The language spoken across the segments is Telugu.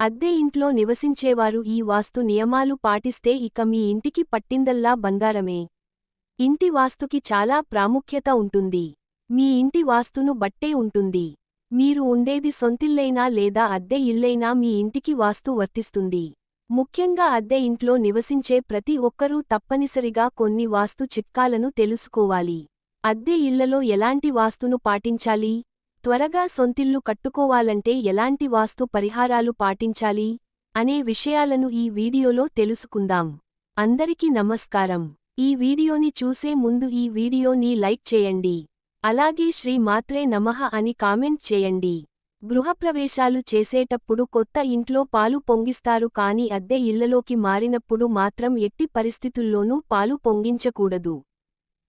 అద్దె ఇంట్లో నివసించేవారు ఈ వాస్తు నియమాలు పాటిస్తే ఇక మీ ఇంటికి పట్టిందల్లా బంగారమే. ఇంటి వాస్తుకి చాలా ప్రాముఖ్యత ఉంటుంది. మీ ఇంటి వాస్తును బట్టే ఉంటుంది. మీరు ఉండేది సొంతిల్లైనా లేదా అద్దె ఇల్లైనా మీ ఇంటికి వాస్తు వర్తిస్తుంది. ముఖ్యంగా అద్దె ఇంట్లో నివసించే ప్రతి ఒక్కరూ తప్పనిసరిగా కొన్ని వాస్తు చిట్కాలను తెలుసుకోవాలి. అద్దె ఇళ్ళలో ఎలాంటి వాస్తును పాటించాలి? త్వరగా సొంతిల్లు కట్టుకోవాలంటే ఎలాంటి వాస్తు పరిహారాలు పాటించాలి? అనే విషయాలను ఈ వీడియోలో తెలుసుకుందాం. అందరికీ నమస్కారం. ఈ వీడియోని చూసే ముందు ఈ వీడియోని లైక్ చేయండి. అలాగే శ్రీ మాత్రే నమః అని కామెంట్ చేయండి. గృహప్రవేశాలు చేసేటప్పుడు కొత్త ఇంట్లో పాలు పొంగిస్తారు కాని అద్దె ఇళ్ళలోకి మారినప్పుడు మాత్రం ఎట్టి పరిస్థితుల్లోనూ పాలు పొంగించకూడదు.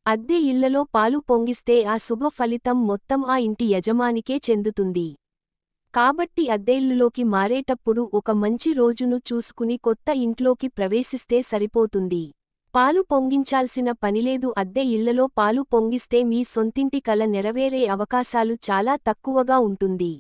అద్దె ఇళ్ళలో పాలు పొంగిస్తే ఆ శుభ ఫలితం మొత్తం ఆ ఇంటి యజమానికే చెందుతుంది. కాబట్టి అద్దెఇల్లులోకి మారేటప్పుడు ఒక మంచి రోజును చూసుకుని కొత్త ఇంట్లోకి ప్రవేశిస్తే సరిపోతుంది. పాలు పొంగించాల్సిన పనిలేదు అద్దె ఇళ్ళలో పాలు పొంగిస్తే మీ సొంతింటి కల నెరవేరే అవకాశాలు చాలా తక్కువగా ఉంటుంది.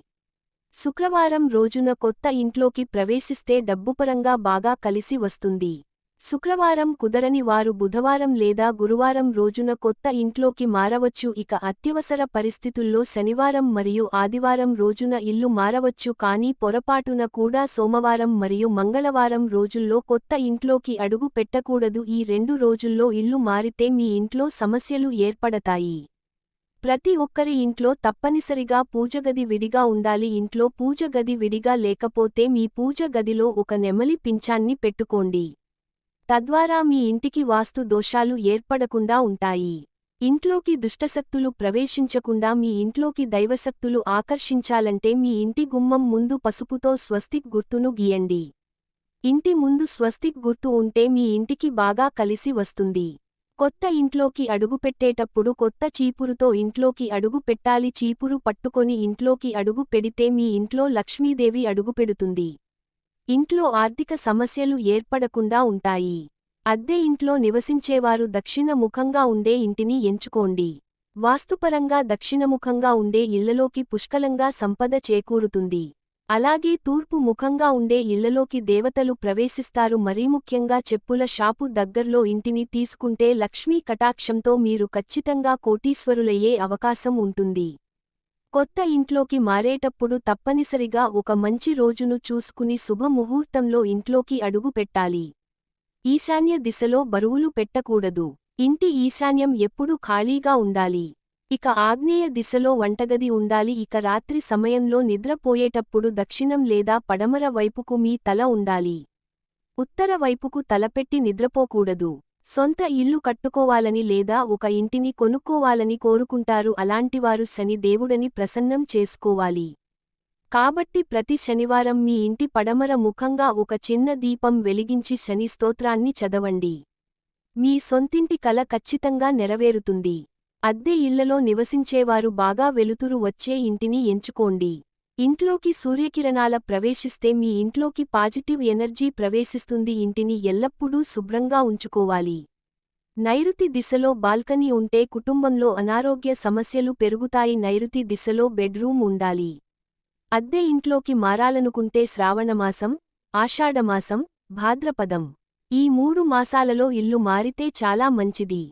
శుక్రవారం రోజున కొత్త ఇంట్లోకి ప్రవేశిస్తే డబ్బుపరంగా బాగా కలిసి వస్తుంది. శుక్రవారం కుదరని వారు బుధవారం లేదా గురువారం రోజున కొత్త ఇంట్లోకి మారవచ్చు. ఇక అత్యవసర పరిస్థితుల్లో శనివారం మరియు ఆదివారం రోజున ఇల్లు మారవచ్చు. కానీ పొరపాటున కూడా సోమవారం మరియు మంగళవారం రోజుల్లో కొత్త ఇంట్లోకి అడుగు పెట్టకూడదు. ఈ రెండు రోజుల్లో ఇల్లు మారితే మీ ఇంట్లో సమస్యలు ఏర్పడతాయి. ప్రతి ఒక్కరి ఇంట్లో తప్పనిసరిగా పూజగది విడిగా ఉండాలి. ఇంట్లో పూజగది విడిగా లేకపోతే మీ పూజ గదిలో ఒక నెమలి పింఛాన్ని పెట్టుకోండి. తద్వారా మీ ఇంటికి వాస్తు దోషాలు ఏర్పడకుండా ఉంటాయి. ఇంట్లోకి దుష్టశక్తులు ప్రవేశించకుండా మీ ఇంట్లోకి దైవశక్తులు ఆకర్షించాలంటే మీ ఇంటి గుమ్మం ముందు పసుపుతో స్వస్తిక్ గుర్తును గీయండి. ఇంటి ముందు స్వస్తిక్ గుర్తు ఉంటే మీ ఇంటికి బాగా కలిసి వస్తుంది. కొత్త ఇంట్లోకి అడుగుపెట్టేటప్పుడు కొత్త చీపురుతో ఇంట్లోకి అడుగు పెట్టాలి. చీపురు పట్టుకొని ఇంట్లోకి అడుగు పెడితే మీ ఇంట్లో లక్ష్మీదేవి అడుగుపెడుతుంది ఇంట్లో ఆర్థిక సమస్యలు ఏర్పడకుండా ఉంటాయి. అద్దె ఇంట్లో నివసించేవారు దక్షిణ ముఖంగా ఉండే ఇంటిని ఎంచుకోండి. వాస్తుపరంగా దక్షిణముఖంగా ఉండే ఇళ్ళలోకి పుష్కలంగా సంపద చేకూరుతుంది. అలాగే తూర్పు ముఖంగా ఉండే ఇళ్ళలోకి దేవతలు ప్రవేశిస్తారు. మరీ ముఖ్యంగా చెప్పుల షాపు దగ్గర్లో ఇంటిని తీసుకుంటే లక్ష్మీ కటాక్షంతో మీరు ఖచ్చితంగా కోటీశ్వరులయ్యే అవకాశం ఉంటుంది. కొత్త ఇంట్లోకి మారేటప్పుడు తప్పనిసరిగా ఒక మంచి రోజును చూసుకుని శుభముహూర్తంలో ఇంట్లోకి అడుగు పెట్టాలి. ఈశాన్య దిశలో బరువులు పెట్టకూడదు. ఇంటి ఈశాన్యం ఎప్పుడూ ఖాళీగా ఉండాలి. ఇక ఆగ్నేయ దిశలో వంటగది ఉండాలి. ఇక రాత్రి సమయంలో నిద్రపోయేటప్పుడు దక్షిణం లేదా పడమర వైపుకు మీ తల ఉండాలి. ఉత్తర వైపుకు తలపెట్టి నిద్రపోకూడదు. సొంత ఇల్లు కట్టుకోవాలని లేదా ఒక ఇంటిని కొనుక్కోవాలని కోరుకుంటారు అలాంటివారు శని దేవుడని ప్రసన్నం చేసుకోవాలి. కాబట్టి ప్రతి శనివారం మీ ఇంటి పడమర ముఖంగా ఒక చిన్న దీపం వెలిగించి శని స్తోత్రాన్ని చదవండి. మీ సొంతింటి కల ఖచ్చితంగా నెరవేరుతుంది. అద్దె ఇళ్ళలో నివసించేవారు బాగా వెలుతురు వచ్చే ఇంటిని ఎంచుకోండి. ఇంట్లోకి సూర్యకిరణాల ప్రవేశిస్తే మీ ఇంట్లోకి పాజిటివ్ ఎనర్జీ ప్రవేశిస్తుంది. ఇంటిని ఎల్లప్పుడూ శుభ్రంగా ఉంచుకోవాలి. నైరుతి దిశలో బాల్కనీ ఉంటే కుటుంబంలో అనారోగ్య సమస్యలు పెరుగుతాయి. నైరుతి దిశలో బెడ్రూమ్ ఉండాలి. అద్దె ఇంట్లోకి మారాలనుకుంటే శ్రావణమాసం ఆషాఢమాసం భాద్రపదం. ఈ మూడు మాసాలలో ఇల్లు మారితే చాలా మంచిది.